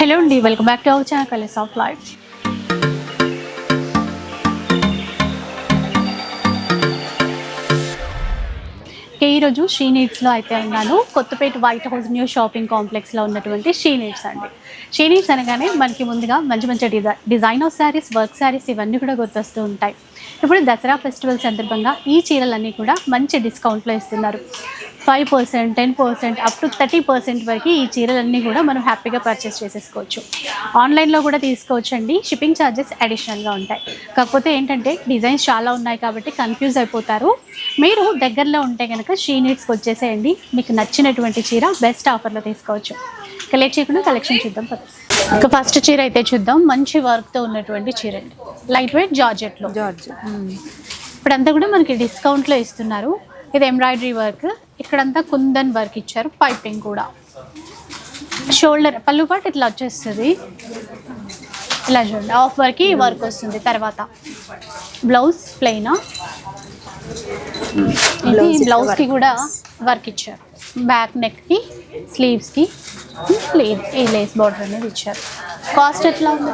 Hello అండి welcome back to our channel colours of life. ఈరోజు శ్రీ నీడ్స్లో అయితే ఉన్నాను. Kothapeta white house new shopping కాంప్లెక్స్లో ఉన్నటువంటి శ్రీ నీడ్స్ అండి. శ్రీ నీడ్స్ అనగానే మనకి ముందుగా మంచి మంచి డిజై డిజైనర్ శారీస్ వర్క్ శారీస్ ఇవన్నీ కూడా గుర్తొస్తూ ఉంటాయి. ఇప్పుడు దసరా ఫెస్టివల్ సందర్భంగా ఈ చీరలన్నీ కూడా మంచి డిస్కౌంట్లో ఇస్తున్నారు. Five percent ten percent up to thirty percent వరకు ఈ చీరలన్నీ కూడా మనం హ్యాపీగా పర్చేస్ చేసేసుకోవచ్చు. ఆన్లైన్లో కూడా తీసుకోవచ్చు అండి షిప్పింగ్ ఛార్జెస్ అడిషనల్గా ఉంటాయి. కాకపోతే ఏంటంటే డిజైన్స్ చాలా ఉన్నాయి కాబట్టి కన్ఫ్యూజ్ అయిపోతారు. మీరు దగ్గరలో ఉంటే కనుక షీ నీడ్స్కి వచ్చేసేయండి. మీకు నచ్చినటువంటి చీర బెస్ట్ ఆఫర్లో తీసుకోవచ్చు. కలెక్ట్ చేయకుండా కలెక్షన్ చూద్దాం. ఇక ఫస్ట్ చీర అయితే చూద్దాం. మంచి వర్క్తో ఉన్నటువంటి చీర అండి. లైట్ వెయిట్ జార్జెట్లో జార్జ్ ఇప్పుడంతా కూడా మనకి డిస్కౌంట్లో ఇస్తున్నారు. ఇది ఎంబ్రాయిడరీ వర్క్ ఇక్కడంతా కుందన్ వర్క్ ఇచ్చారు. పైపింగ్ కూడా. షోల్డర్ పళ్ళు పాటు ఇట్లా వచ్చేస్తుంది. ఇలా చూడండి. హాఫ్ వర్క్ ఈ వర్క్ వస్తుంది తర్వాత. బ్లౌజ్ ప్లెయినా ఇది బ్లౌజ్కి. కూడా వర్క్ ఇచ్చారు. బ్యాక్ నెక్కి స్లీవ్స్కి ప్లేన్ ఈ లేస్ బార్డర్ అనేది ఇచ్చారు. కాస్ట్ ఎట్లా ఉంది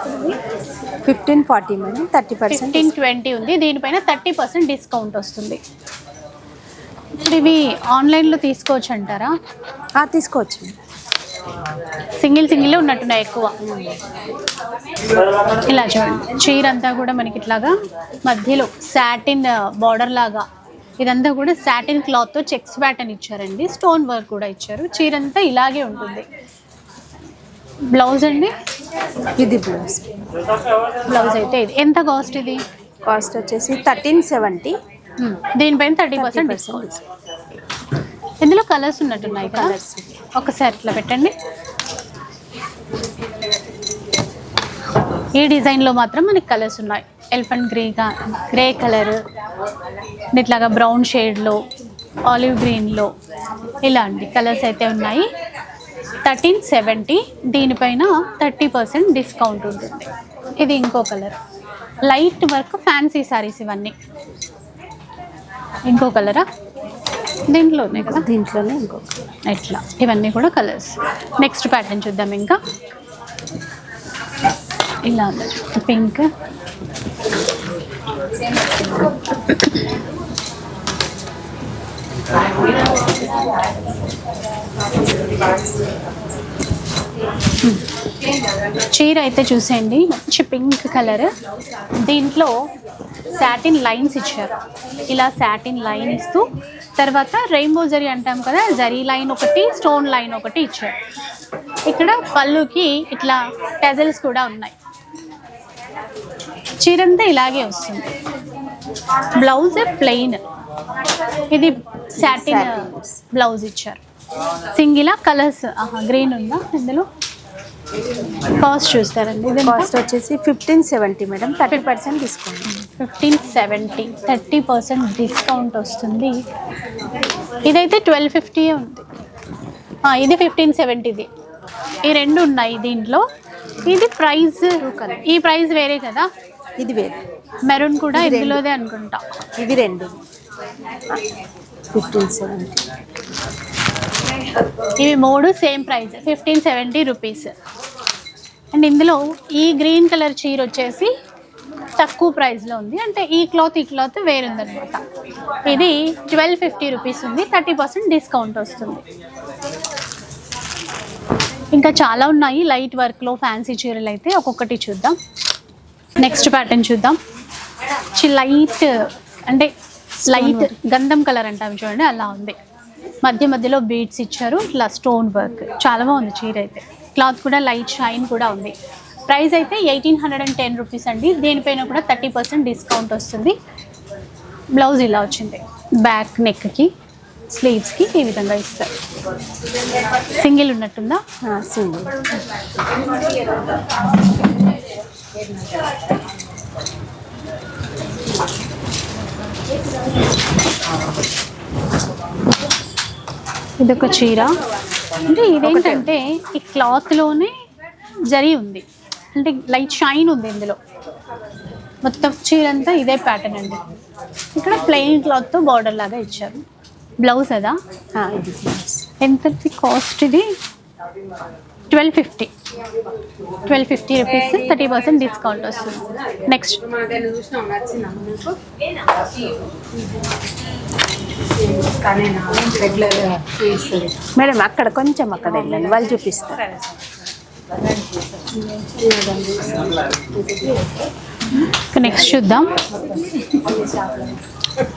fifteen forty madam thirty percent fifteen twenty ఉంది దీనిపైన థర్టీ పర్సెంట్ డిస్కౌంట్ వస్తుంది. ఇప్పుడు ఇవి ఆన్లైన్లో తీసుకోవచ్చు అంటారా? తీసుకోవచ్చు. సింగిల్ సింగిల్ ఉన్నట్టున్నాయి ఎక్కువ. ఇలా చూడండి. చీర అంతా కూడా మనకి ఇట్లాగా మధ్యలో సాటిన్ బార్డర్ లాగా ఇదంతా కూడా సాటిన్ క్లాత్తో చెక్స్ ప్యాటర్న్ ఇచ్చారండి. స్టోన్ వర్క్ కూడా ఇచ్చారు. చీర అంతా ఇలాగే ఉంటుంది. బ్లౌజ్ అండి? ఇది బ్లౌజ్ బ్లౌజ్ అయితే ఇది. ఎంత కాస్ట్ ఇది? కాస్ట్ వచ్చేసి థర్టీన్ సెవెంటీ Hmm. దీనిపైన థర్టీ పర్సెంట్ డిస్కౌంట్ ఇందులో కలర్స్ ఉన్నట్టున్నాయి కలర్స్ కలర్స్ ఒకసారి ఇట్లా పెట్టండి. ఈ డిజైన్లో మాత్రం మనకి కలర్స్ ఉన్నాయి. ఎలిఫెంట్ గ్రీగా గ్రే కలర్ ఇట్లాగా బ్రౌన్ షేడ్లో ఆలివ్ గ్రీన్లో ఇలాంటి కలర్స్ అయితే ఉన్నాయి. థర్టీన్ సెవెంటీ దీనిపైన థర్టీ పర్సెంట్ డిస్కౌంట్ ఉంటుంది. ఇది ఇంకో colour. Light work fancy sarees ఇవన్నీ. ఇంకో కలరా? దీంట్లోనే కదా? దీంట్లోనే ఇంకొక ఇట్లా. ఇవన్నీ కూడా కలర్స్. నెక్స్ట్ ప్యాటర్న్ చూద్దాం ఇంకా. ఇలా పింక్. చీర అయితే చూసేయండి. మంచి పింక్ కలర్ దీంట్లో సాటిన్ లైన్స్ ఇచ్చారు. ఇలా సాటిన్ లైన్ ఇస్తూ తర్వాత రెయిన్బో జరీ అంటాం కదా జరీ లైన్ ఒకటి స్టోన్ లైన్ ఒకటి ఇచ్చారు. ఇక్కడ పళ్ళుకి ఇట్లా టెజల్స్ కూడా ఉన్నాయి. చీరంతా ఇలాగే వస్తుంది. బ్లౌజ్ ప్లెయిన్ ఇది సాటిన్ Satin. బ్లౌజ్ ఇచ్చారు. సింగిలా కలర్స్ గ్రీన్ ఉందా? ఇందులో కాస్ట్ చూస్తారండి. ఇది కాస్ట్ వచ్చేసి fifteen seventy madam thirty percent discount fifteen seventy thirty percent discount వస్తుంది. ఇదైతే ట్వెల్వ్ ఫిఫ్టీ ఉంది. ఇది ఫిఫ్టీన్ సెవెంటీది ఈ రెండు ఉన్నాయి దీంట్లో. ఇది ప్రైస్ ఈ ప్రైస్ వేరే కదా. ఇది వేరు. మెరూన్ కూడా. ఇందులోదే అనుకుంటా. ఇవి రెండు. Fifteen seventy. ఇవి మూడు same price. Fifteen seventy rupees. And ఇందులో ఈ గ్రీన్ కలర్ చీర వచ్చేసి తక్కువ ప్రైస్లో ఉంది. అంటే ఈ క్లాత్ ఈ క్లాత్ వేరుందనమాట. ఇది ట్వెల్వ్ ఫిఫ్టీ రూపీస్ ఉంది. థర్టీ పర్సెంట్ డిస్కౌంట్ వస్తుంది. ఇంకా చాలా ఉన్నాయి. లైట్ వర్క్లో ఫ్యాన్సీ చీరలు అయితే ఒక్కొక్కటి చూద్దాం. నెక్స్ట్ ప్యాటర్న్ చూద్దాం. లైట్ అంటే లైట్ గంధం కలర్ అంటాం చూడండి అలా ఉంది. మధ్య మధ్యలో బీడ్స్ ఇచ్చారు ఇట్లా స్టోన్ వర్క్ చాలా బాగుంది చీర అయితే. క్లాత్ కూడా లైట్ షైన్ కూడా ఉంది. ప్రైస్ అయితే eighteen hundred and ten rupees అండి. దీనిపైన కూడా థర్టీ పర్సెంట్ డిస్కౌంట్ వస్తుంది. బ్లౌజ్ ఇలా వచ్చింది. బ్యాక్ నెక్కి స్లీవ్స్కి ఈ విధంగా ఇస్తారు. సింగిల్ ఉన్నట్టుందా? సింగిల్ ఇదొక చీర. అంటే ఇదేంటంటే ఈ క్లాత్లోనే జరీ ఉంది. అంటే లైట్ షైన్ ఉంది ఇందులో. మొత్తం చీర అంతా ఇదే ప్యాటర్న్ అండి. ఇక్కడ ప్లెయిన్ క్లాత్తో బార్డర్ లాగా ఇచ్చారు. బ్లౌజ్ అదా? ఎంత కాస్ట్ ఇది? Twelve fifty. Twelve fifty rupees thirty percent discount వస్తుంది. నెక్స్ట్ మేడం అక్కడ కొంచెం అక్కడ వెళ్ళండి. వాళ్ళు చూపిస్తారు. నెక్స్ట్ చూద్దాం.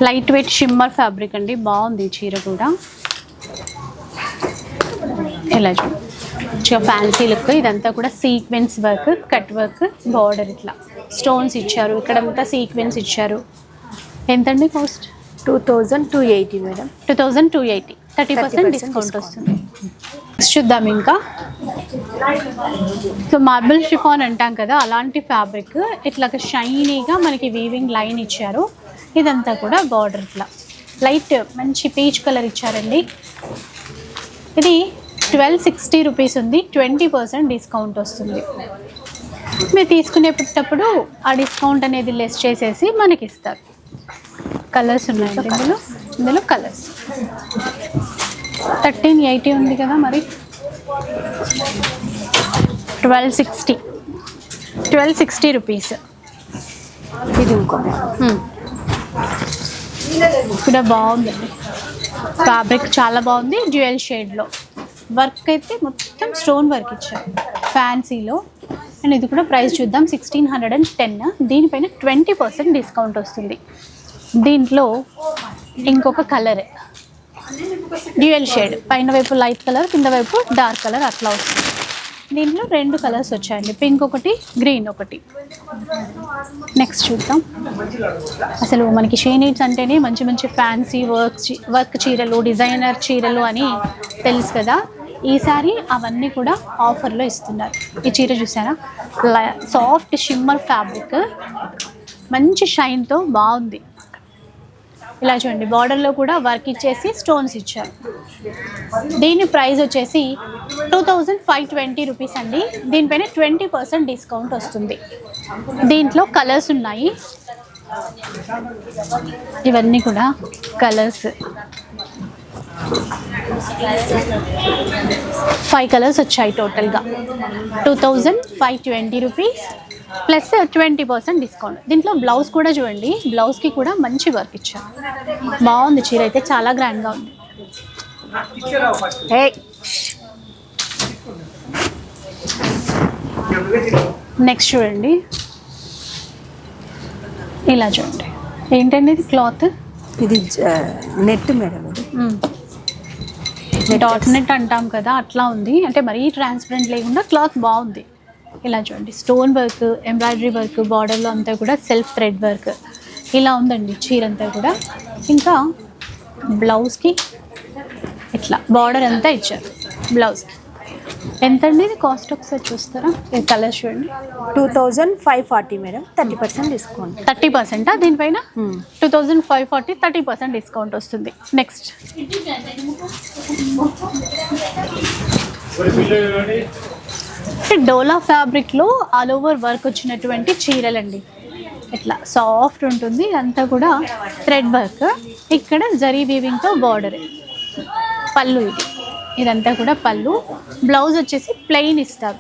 లైట్ వెయిట్ షిమ్మర్ ఫ్యాబ్రిక్ అండి. బాగుంది చీర కూడా. ఇలా చూడండి మంచిగా ఫ్యాన్సీ లుక్ ఇదంతా కూడా sequence work cut work border ఇట్లా. స్టోన్స్ ఇచ్చారు ఇక్కడంతా సీక్వెన్స్ ఇచ్చారు. ఎంతండి cost two thousand two eighty madam. Two thousand two eighty. Thirty percent 30% discount. వస్తుంది. నెక్స్ట్ చూద్దాం ఇంకా. సో మార్బుల్ షిఫాన్ అంటాం కదా అలాంటి ఫ్యాబ్రిక్ ఇట్లా షైనీగా మనకి వీవింగ్ లైన్ ఇచ్చారు. ఇదంతా కూడా బార్డర్ ఇట్లా. లైట్ మంచి పీచ్ కలర్ ఇచ్చారండి. ఇది ట్వెల్వ్ సిక్స్టీ రూపీస్ ఉంది ట్వంటీ పర్సెంట్ డిస్కౌంట్ వస్తుంది. మీరు తీసుకునేటప్పుడు ఆ డిస్కౌంట్ అనేది లెస్ చేసేసి మనకి ఇస్తారు కలర్స్ ఉన్నాయండి ఇందులో ఇందులో కలర్స్ థర్టీన్ ఎయిటీ ఉంది కదా మరి. Twelve sixty. Twelve sixty rupees. ఇది ఇంకో కూడా బాగుందండి. ఫ్యాబ్రిక్ చాలా బాగుంది డ్యూయల్ షేడ్లో. వర్క్ అయితే మొత్తం స్టోన్ వర్క్ ఇచ్చారు. ఫ్యాన్సీలో అండ్ ఇది కూడా ప్రైస్ చూద్దాం సిక్స్టీన్ హండ్రెడ్ అండ్ టెన్ దీనిపైన ట్వంటీ పర్సెంట్ డిస్కౌంట్ వస్తుంది. దీంట్లో ఇంకొక కలర్ డ్యూయల్ షేడ్ పైన వైపు లైట్ కలర్ కింద వైపు డార్క్ కలర్ అట్లా వస్తుంది. దీంట్లో రెండు కలర్స్ వచ్చాయండి. పింక్ ఒకటి గ్రీన్ ఒకటి. నెక్స్ట్ చూద్దాం. అసలు మనకి షేనీడ్స్ అంటేనే మంచి మంచి ఫ్యాన్సీ వర్క్ వర్క్ చీరలు డిజైనర్ చీరలు అని తెలుసు కదా. ఈసారి అవన్నీ కూడా ఆఫర్లో ఇస్తున్నారు. ఈ చీర చూసారా? Soft shimmer fabric. మంచి షైన్తో బాగుంది. ఇలా చూడండి బార్డర్లో కూడా వర్క్ ఇచ్చేసి స్టోన్స్ ఇచ్చారు. దీని ప్రైస్ వచ్చేసి two thousand five twenty rupees అండి. దీనిపైన ట్వంటీ పర్సెంట్ డిస్కౌంట్ వస్తుంది. దీంట్లో కలర్స్ ఉన్నాయి. ఇవన్నీ కూడా కలర్స్. ఫైవ్ కలర్స్ వచ్చాయి టోటల్గా two thousand five twenty rupees plus twenty percent discount దీంట్లో బ్లౌజ్ కూడా చూడండి. బ్లౌజ్కి కూడా మంచి వర్క్ ఇచ్చారు. బాగుంది చీర అయితే చాలా గ్రాండ్గా ఉంది. నెక్స్ట్ చూడండి. ఇలా చూడండి. ఏంటండి ఇది క్లాత్ ఇది నెట్ మేడం డాట్ నెట్ అంటాం కదా అట్లా ఉంది. అంటే మరీ ట్రాన్స్పరెంట్ లేకుండా క్లాత్ బాగుంది. ఇలా చూడండి స్టోన్ వర్క్ ఎంబ్రాయిడరీ వర్క్ బార్డర్లో అంతా కూడా సెల్ఫ్ థ్రెడ్ వర్క్. ఇలా ఉందండి చీర అంతా కూడా. ఇంకా బ్లౌజ్కి ఇట్లా బార్డర్ అంతా ఇచ్చారు. బ్లౌజ్కి ఎంత అండి ఇది కాస్ట్ ఒకసారి చూస్తారా? ఇది కలర్ చూడండి. Two thousand five forty madam. Thirty percent discount thirty పర్సెంటా? దీనిపైన? Two thousand five forty thirty percent discount వస్తుంది. నెక్స్ట్ డోలా ఫ్యాబ్రిక్లో ఆల్ ఓవర్ వర్క్ వచ్చినటువంటి చీరలండి. ఇట్లా సాఫ్ట్ ఉంటుంది అంతా కూడా థ్రెడ్ వర్క్. ఇక్కడ జరీ వీవింగ్తో బార్డర్. పళ్ళు ఇది. ఇదంతా కూడా పళ్ళు. బ్లౌజ్ వచ్చేసి ప్లెయిన్ ఇస్తారు.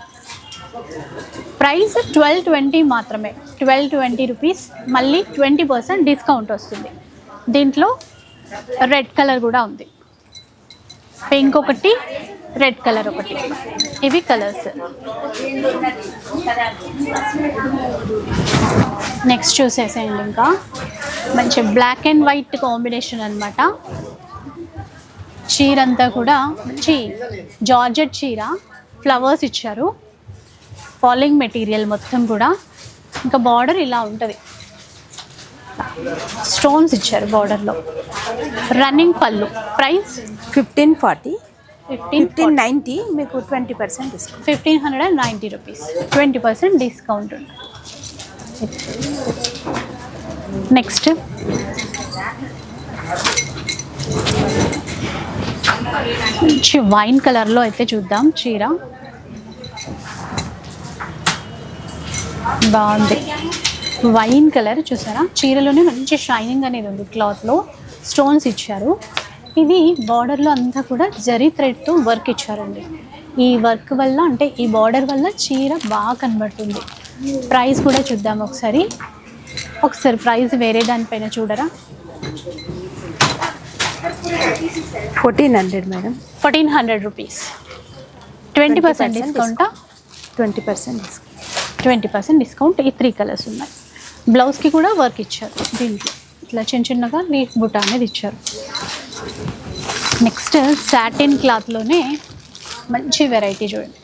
ప్రైస్ ట్వెల్వ్ ట్వంటీ మాత్రమే. Twelve twenty rupees. మళ్ళీ ట్వంటీ పర్సెంట్ డిస్కౌంట్ వస్తుంది. దీంట్లో రెడ్ కలర్ కూడా ఉంది. పింక్ ఒకటి రెడ్ కలర్ ఒకటి. ఇవి కలర్స్. నెక్స్ట్ చూసేసేయండి ఇంకా. మంచి బ్లాక్ అండ్ వైట్ కాంబినేషన్ అనమాట చీర అంతా కూడా మంచి జార్జెట్ చీర ఫ్లవర్స్ ఇచ్చారు. ఫాలింగ్ మెటీరియల్ మొత్తం కూడా. ఇంకా బార్డర్ ఇలా ఉంటుంది. స్టోన్స్ ఇచ్చారు బార్డర్లో రన్నింగ్ పళ్ళు. Price fifteen forty fifteen fifteen ninety మీకు twenty percent discount fifteen hundred and ninety rupees twenty percent discount ఉంది. నెక్స్ట్ మంచి వైన్ కలర్లో అయితే చూద్దాం చీర. బాగుంది. వైన్ కలర్ చూసారా? చీరలోనే మంచి షైనింగ్ అనేది ఉంది క్లాత్లో. స్టోన్స్ ఇచ్చారు. ఇది బార్డర్లో అంతా కూడా జరీ థ్రెడ్తో వర్క్ ఇచ్చారండి. ఈ వర్క్ వల్ల అంటే ఈ బార్డర్ వల్ల చీర బాగా కనబడుతుంది. ప్రైస్ కూడా చూద్దాం ఒకసారి. ఒకసారి ప్రైస్ వేరే దానిపైన చూడరా? Fourteen hundred madam. Fourteen hundred rupees. Twenty percent 20% డిస్కౌంటా? Twenty percent discount. Twenty percent discount ఈ త్రీ కలర్స్ ఉన్నాయి. బ్లౌజ్కి కూడా వర్క్ ఇచ్చారు దీంట్లో. ఇట్లా చిన్న చిన్నగా లీఫ్ బుట్ట అనేది ఇచ్చారు. నెక్స్ట్ సాటిన్ క్లాత్లోనే మంచి వెరైటీ చూడండి.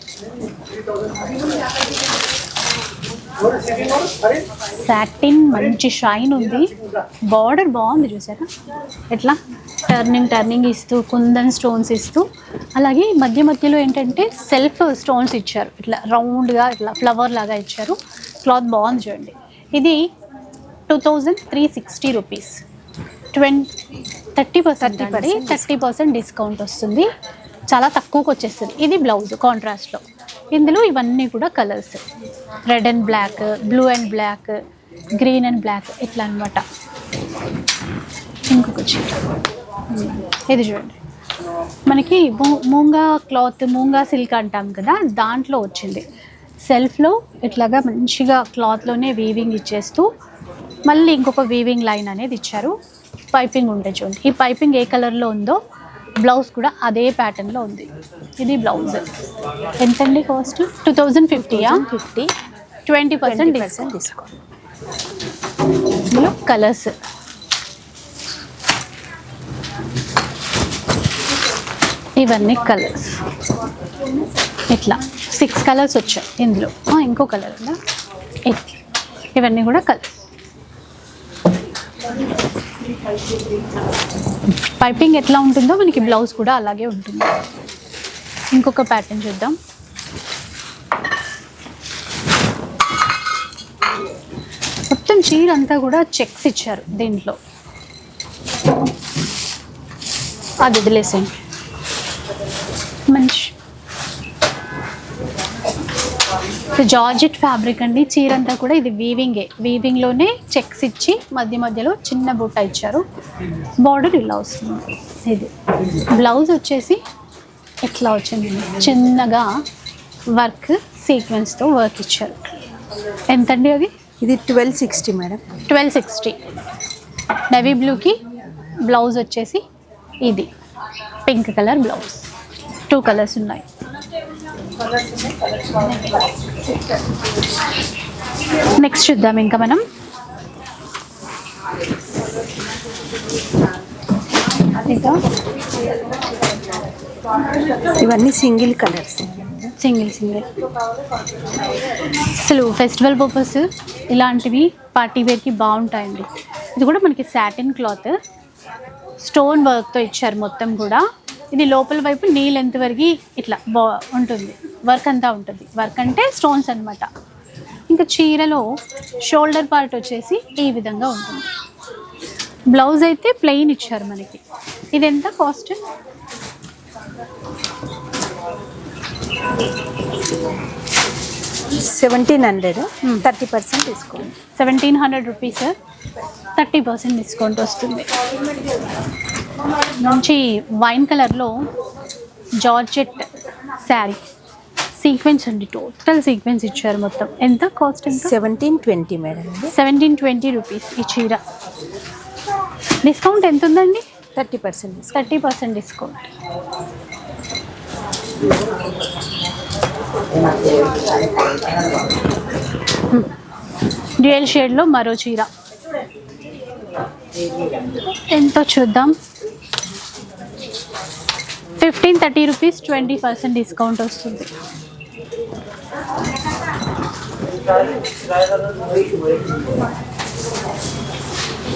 సాటిన్ మంచి షైన్ ఉంది. బార్డర్ బాగుంది చూసారా? ఎట్లా? టర్నింగ్ టర్నింగ్ ఇస్తూ కుందన్ స్టోన్స్ ఇస్తూ. అలాగే మధ్య మధ్యలో ఏంటంటే సెల్ఫ్ స్టోన్స్ ఇచ్చారు. ఇట్లా రౌండ్గా ఇట్లా ఫ్లవర్ లాగా ఇచ్చారు. క్లాత్ బాగుంది చూడండి. ఇది two thousand three sixty rupees twenty thirty percent అండి. థర్టీ పర్సెంట్ డిస్కౌంట్ వస్తుంది. చాలా తక్కువకి వచ్చేస్తుంది. ఇది బ్లౌజ్ కాంట్రాస్ట్లో ఇందులో ఇవన్నీ కూడా colours red and black blue and black green and black ఇట్లా అనమాట ఇంకొక చీర ఇది చూడండి. మనకి మూంగా క్లాత్ మూంగా సిల్క్ అంటాం కదా దాంట్లో వచ్చింది. సెల్ఫ్లో ఇట్లాగా మంచిగా క్లాత్లోనే వీవింగ్ ఇచ్చేస్తూ మళ్ళీ ఇంకొక వీవింగ్ లైన్ అనేది ఇచ్చారు. పైపింగ్ ఉంటుంది చూడండి. ఈ పైపింగ్ ఏ కలర్లో ఉందో బ్లౌజ్ కూడా అదే ప్యాటర్న్లో ఉంది. ఇది బ్లౌజ్ ఎంతండి cost two thousand ఫిఫ్టీయా fifty twenty percent discount colours ఇవన్నీ కలర్స్ ఇట్లా. సిక్స్ కలర్స్ వచ్చాయి ఇందులో. ఇంకో కలర్ ఉందా? ఇట్లా ఇవన్నీ కూడా కలర్స్ పైపింగ్ ఎట్లా ఉంటుందో మనకి బ్లౌజ్ కూడా అలాగే ఉంటుంది. ఇంకొక ప్యాటర్న్ చూద్దాం. మొత్తం చీర అంతా కూడా చెక్స్ ఇచ్చారు దీంట్లో. అది వదిలేసేయండి. మంచి. జార్జెట్ ఫ్యాబ్రిక్ అండి. చీర అంతా కూడా ఇది వీవింగే వీవింగ్లోనే చెక్స్ ఇచ్చి మధ్య మధ్యలో చిన్న బుట్ట ఇచ్చారు. బార్డర్ ఇలా వస్తుంది. ఇది. బ్లౌజ్ వచ్చేసి ఇట్లా వచ్చింది? చిన్నగా వర్క్ సీక్వెన్స్తో వర్క్ ఇచ్చారు. ఎంతండి అది? ఇది twelve sixty madam twelve sixty navy బ్లూకి బ్లౌజ్ వచ్చేసి ఇది. Pink colour blouse two colours ఉన్నాయి. నెక్స్ట్ చూద్దాం ఇంకా మనం. ఇంకా ఇవన్నీ సింగిల్ కలర్స్. Single single. అసలు ఫెస్టివల్ పర్పస్ ఇలాంటివి పార్టీ వేర్కి బాగుంటాయండి. ఇది కూడా మనకి సాటిన్ క్లాత్ స్టోన్ వర్క్తో ఇచ్చారు మొత్తం కూడా. ఇది లోపల వైపు నీ లెంత్ వరకు ఇట్లా బా ఉంటుంది. వర్క్ అంతా ఉంటుంది. వర్క్ అంటే స్టోన్స్ అన్నమాట. ఇంకా చీరలో షోల్డర్ పార్ట్ వచ్చేసి ఈ విధంగా ఉంటుంది. బ్లౌజ్ అయితే ప్లెయిన్ ఇచ్చారు మనకి. ఇది ఎంత cost seventeen hundred thirty percent discount seventeen hundred rupees thirty percent discount వస్తుంది. మంచి వైన్ కలర్లో జార్జెట్ శారీ. సీక్వెన్స్ అండి టోటల్ సీక్వెన్స్ ఇచ్చారు మొత్తం. ఎంత cost seventeen twenty madam seventeen twenty rupees ఈ చీర. డిస్కౌంట్ ఎంత ఉందండి? Thirty percent thirty percent discount. Dual షేడ్లో మరో చీర. ఎంతో చూద్దాం? Fifteen thirty rupees twenty percent discount వస్తుంది.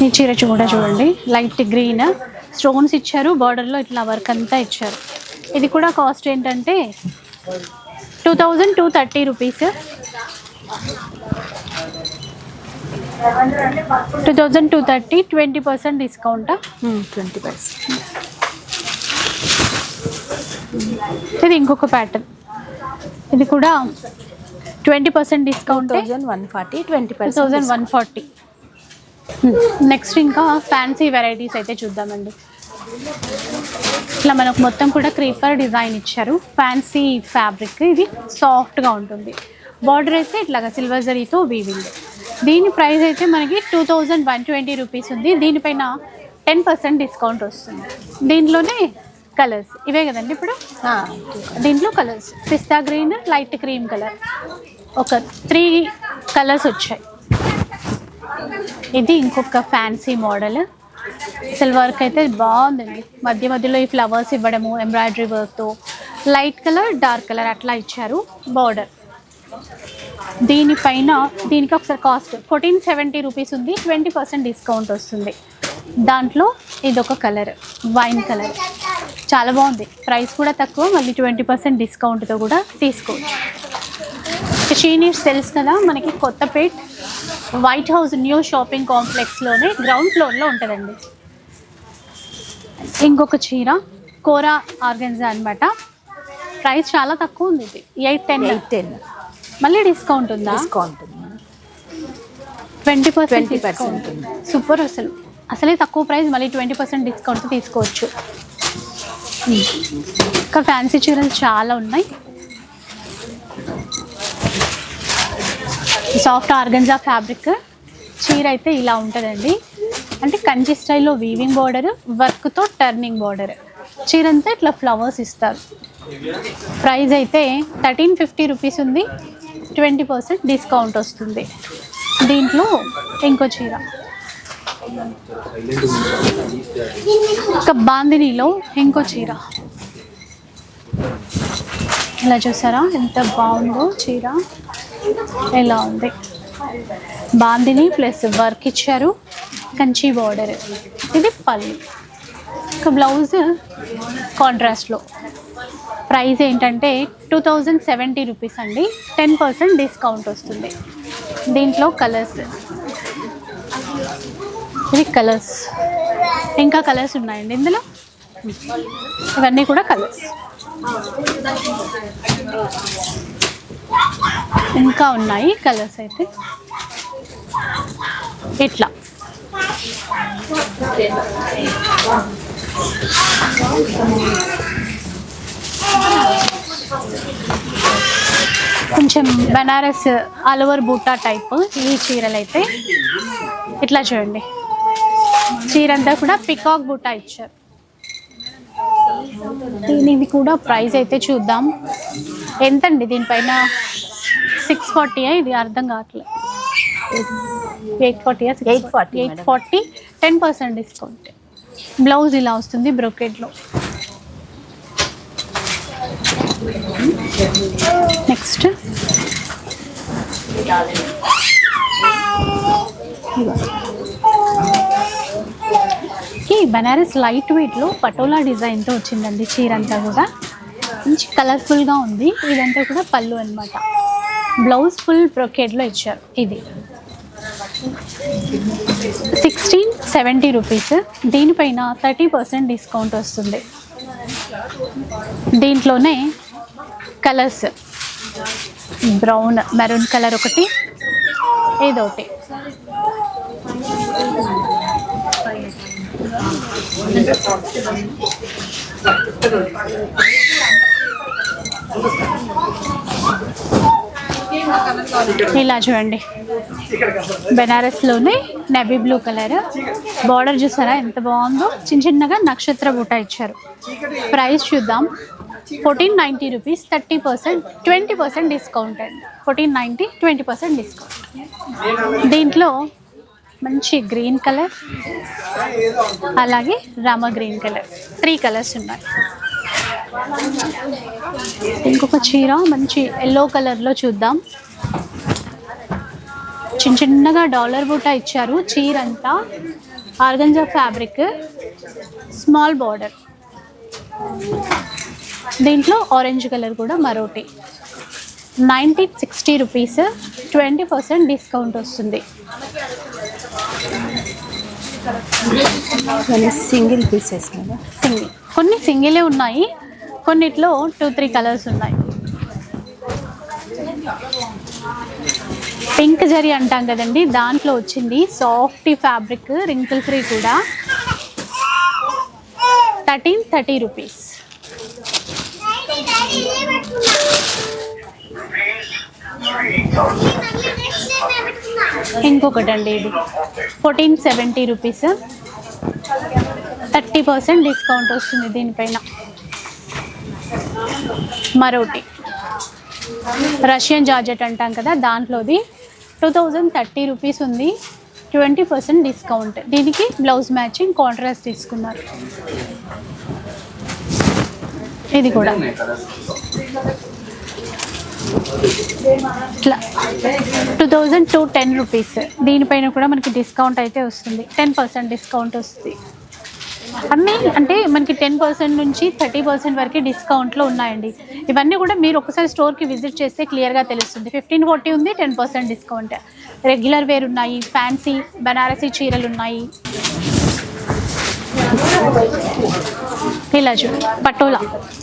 ఈ చీర చూడ చూడండి. లైట్ గ్రీన్ స్టోన్స్ ఇచ్చారు బార్డర్లో ఇట్లా వర్క్ అంతా ఇచ్చారు. ఇది కూడా కాస్ట్ ఏంటంటే two thousand two thirty rupees two thousand two thirty twenty percent discount twenty percent ఇది ఇంకొక ప్యాటర్న్ ఇది కూడా twenty percent discount thousand one forty twenty thousand one forty next ఇంకా ఫ్యాన్సీ వెరైటీస్ అయితే చూద్దామండి. ఇట్లా మనకు మొత్తం కూడా క్రీపర్ డిజైన్ ఇచ్చారు. ఫ్యాన్సీ ఫ్యాబ్రిక్ ఇది సాఫ్ట్గా ఉంటుంది. బార్డర్ అయితే ఇట్లాగా సిల్వర్ జరీతో వీవింగ్ దీని ప్రైస్ అయితే మనకి two thousand one twenty rupees ఉంది. దీనిపైన టెన్ పర్సెంట్ డిస్కౌంట్ వస్తుంది. దీంట్లోనే కలర్స్. ఇవే కదండి ఇప్పుడు? దీంట్లో colours. Pista green light cream colour. ఒక త్రీ కలర్స్ వచ్చాయి. ఇది ఇంకొక ఫ్యాన్సీ మోడల్. అసలు వర్క్ అయితే బాగుందండి. మధ్య మధ్యలో ఈ ఫ్లవర్స్ ఇవ్వడము ఎంబ్రాయిడరీ వర్క్తో. లైట్ కలర్ డార్క్ కలర్ అట్లా ఇచ్చారు. బార్డర్. దీనిపైన దీనికి ఒకసారి కాస్ట్ ఫోర్టీన్ సెవెంటీ రూపీస్ ఉంది ట్వంటీ పర్సెంట్ డిస్కౌంట్ వస్తుంది. దాంట్లో ఇదొక కలర్ వైన్ కలర్. చాలా బాగుంది. ప్రైస్ కూడా తక్కువ మళ్ళీ ట్వంటీ పర్సెంట్ డిస్కౌంట్తో కూడా తీసుకోవచ్చు. షీనీర్స్ తెలుసు కదా మనకి Kothapet white house new shopping కాంప్లెక్స్లోనే ground ఫ్లోర్లో ఉంటుందండి. ఇంకొక చీర కోరా ఆర్గన్జా అన్నమాట. ప్రైస్ చాలా తక్కువ ఉంది ఇది. Eight ten. Eight ten. మళ్ళీ డిస్కౌంట్ ఉందా? డిస్కౌంట్ ఉంది. ట్వంటీ పర్సెంట్ 20% ఉంది. సూపర్ అసలు. అసలే తక్కువ ప్రైస్ మళ్ళీ ట్వంటీ పర్సెంట్ డిస్కౌంట్ తీసుకోవచ్చు. ఇంకా ఫ్యాన్సీ చీరలు చాలా ఉన్నాయి. సాఫ్ట్ ఆర్గన్జా ఫ్యాబ్రిక్ చీర అయితే ఇలా ఉంటుందండి. అంటే కంచి స్టైల్లో వీవింగ్ బార్డర్ వర్క్తో టర్నింగ్ బార్డర్ చీర అంతా ఇట్లా ఫ్లవర్స్ ఇస్తారు. ప్రైస్ అయితే థర్టీన్ ఫిఫ్టీ రూపీస్ ఉంది. ట్వంటీ పర్సెంట్ డిస్కౌంట్ వస్తుంది. దీంట్లో ఇంకో చీర. ఒక బాందినీలో ఇంకో చీర. ఇలా చూసారా? ఎంత బాగుందో చీర. ఎలా ఉంది? బాందిని ప్లస్ వర్క్ ఇచ్చారు. కంచి బార్డర్. ఇది పల్లి ఒక బ్లౌజ్ కాంట్రాస్ట్లో ప్రైస్ ఏంటంటే టూ థౌజండ్ సెవెంటీ రూపీస్ అండి. టెన్ పర్సెంట్ డిస్కౌంట్ వస్తుంది. దీంట్లో కలర్స్. ఇది కలర్స్. ఇంకా కలర్స్ ఉన్నాయండి ఇందులో? ఇవన్నీ కూడా కలర్స్. ఇంకా ఉన్నాయి కలర్స్ అయితే. ఇట్లా. కొంచెం బనారస్ అలవర్ బూటా టైప్ ఈ చీరలు అయితే ఇట్లా చూడండి. చీర అంతా కూడా పికాక్ బూటా ఇచ్చారు. దీనిది కూడా ప్రైస్ అయితే చూద్దాం. ఎంతండి దీనిపైన? సిక్స్ ఫార్టీ ఇది అర్థం కావట్లేదు eight forty eight 840 eight. Forty ten percent discount blouse ఇలా వస్తుంది బ్రొకెట్లో నెక్స్ట్. ఈ బనారస్ లైట్ వెయిట్లో పటోలా డిజైన్తో వచ్చిందండి చీర అంతా కూడా. మంచి కలర్ఫుల్గా ఉంది. ఇదంతా కూడా పళ్ళు అనమాట బ్లౌజ్ ఫుల్ బ్రొకేడ్లో ఇచ్చారు. ఇది. Sixteen seventy rupees. దీనిపైన థర్టీ పర్సెంట్ డిస్కౌంట్ వస్తుంది. దీంట్లోనే కలర్స్. బ్రౌన్ మెరూన్ కలర్ ఒకటి ఇదొకటి. ఇలా చూడండి. బెనారస్లోనే నెవీ బ్లూ కలర్ బార్డర్ చూసారా? ఎంత బాగుందో? చిన్న చిన్నగా నక్షత్ర బూట ఇచ్చారు. ప్రైస్ చూద్దాం. Fourteen ninety rupees thirty percent twenty percent discount అండి. Fourteen ninety twenty percent discount దీంట్లో మంచి గ్రీన్ కలర్ అలాగే Rama green colour three colours ఉన్నాయి. ఇంకొక చీర మంచి ఎల్లో కలర్లో చూద్దాం. చిన్న చిన్నగా డాలర్ బూట ఇచ్చారు. చీర అంతా ఆర్గంజా ఫ్యాబ్రిక్ స్మాల్ బార్డర్ దీంట్లో ఆరెంజ్ కలర్ కూడా మరోటి. Ninety sixty rupees twenty percent discount వస్తుంది. సింగిల్ పీసెస్ సింగిల్ కొన్ని సింగిలే ఉన్నాయి. కొన్నిట్లో టూ త్రీ కలర్స్ ఉన్నాయి. పింక్ జరీ అంటాం కదండి. దాంట్లో వచ్చింది సాఫ్ట్ ఫ్యాబ్రిక్ రింకిల్ ఫ్రీ కూడా. థర్టీన్ థర్టీ రూపీస్ ఇంకొకటి అండి ఇది. Fourteen seventy rupees thirty percent discount వస్తుంది దీనిపైన. మరోటి. రష్యన్ జార్జెట్ అంటాం కదా దాంట్లోది టూ థౌజండ్ థర్టీ రూపీస్ ఉంది. ట్వంటీ పర్సెంట్ డిస్కౌంట్ దీనికి బ్లౌజ్ మ్యాచింగ్ కాంట్రాస్ట్ తీసుకున్నారు. ఇది కూడా. ఇట్లా two thousand two ten rupees. దీనిపైన కూడా మనకి డిస్కౌంట్ అయితే వస్తుంది. టెన్ పర్సెంట్ డిస్కౌంట్ వస్తుంది. అన్నీ అంటే మనకి టెన్ పర్సెంట్ నుంచి థర్టీ పర్సెంట్ వరకు డిస్కౌంట్లో ఉన్నాయండి. ఇవన్నీ కూడా మీరు ఒకసారి స్టోర్కి విజిట్ చేస్తే క్లియర్గా తెలుస్తుంది. ఫిఫ్టీన్ ఫార్టీ ఉంది ten percent discount regular wear ఉన్నాయి ఫ్యాన్సీ బనారసీ చీరలు ఉన్నాయి. ఇలా చూడు పటోలా.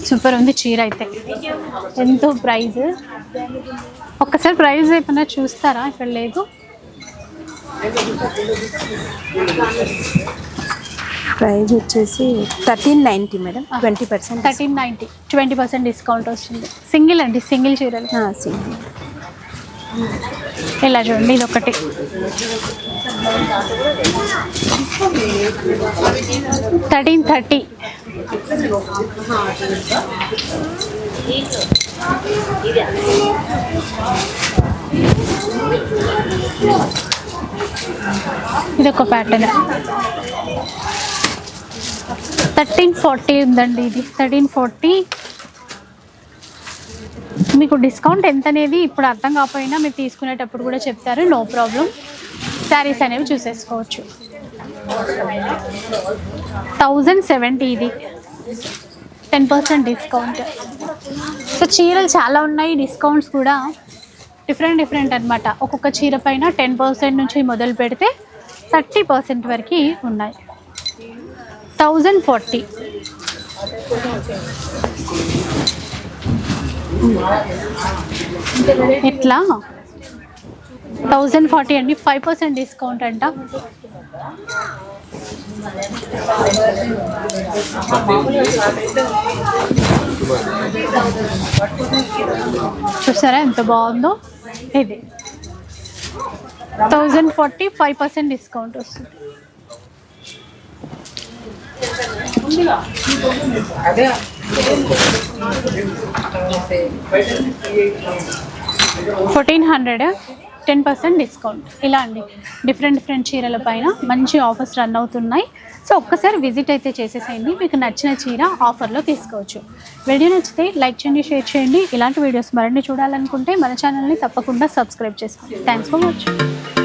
సూపర్ ఉంది చీర అయితే. ఎంతో ప్రైజ్. ఒక్కసారి ప్రైస్ ఏమన్నా చూస్తారా? ఇక్కడ లేదు. ప్రైస్ వచ్చేసి thirteen ninety madam twenty percent thirteen ninety twenty percent discount వస్తుంది. సింగిల్ అండి సింగిల్ చీరలు. సింగిల్ ఇలా చూడండి ఇది ఒకటి థర్టీన్ థర్టీ. ఇది ఒక ప్యాటర్న్ థర్టీన్ ఫార్టీ ఉందండి ఇది. థర్టీన్ ఫార్టీ మీకు డిస్కౌంట్ ఎంత అనేది ఇప్పుడు అర్థం కాకపోయినా మీరు తీసుకునేటప్పుడు కూడా చెప్తారు. నో ప్రాబ్లం శారీస్ అనేవి చూసేసుకోవచ్చు. థౌజండ్ సెవెంటీ ఇది. టెన్ పర్సెంట్ డిస్కౌంట్ సో చీరలు చాలా ఉన్నాయి డిస్కౌంట్స్ కూడా. డిఫరెంట్ డిఫరెంట్ అనమాట ఒక్కొక్క చీర పైన టెన్ పర్సెంట్ నుంచి మొదలు పెడితే థర్టీ పర్సెంట్ వరకు ఉన్నాయి. థౌజండ్ ఫార్టీ ఇట్లా థౌజండ్ ఫార్టీ అండి ఫైవ్ పర్సెంట్ డిస్కౌంట్ అంట. చూసారా ఎంత బాగుందో? ఇది. Thousand forty five percent discount వస్తుంది. Fourteen hundred? Ten percent discount. ఇలా అండి. డిఫరెంట్ డిఫరెంట్ చీరల పైన మంచి ఆఫర్స్ రన్ అవుతున్నాయి. సో ఒక్కసారి విజిట్ అయితే చేసేసేయండి. మీకు నచ్చిన చీర ఆఫర్లో తీసుకోవచ్చు. వీడియో నచ్చితే లైక్ చేయండి షేర్ చేయండి. ఇలాంటి వీడియోస్ మరిన్ని చూడాలనుకుంటే మన ఛానల్ని తప్పకుండా సబ్స్క్రైబ్ చేసుకోండి. Thanks for watching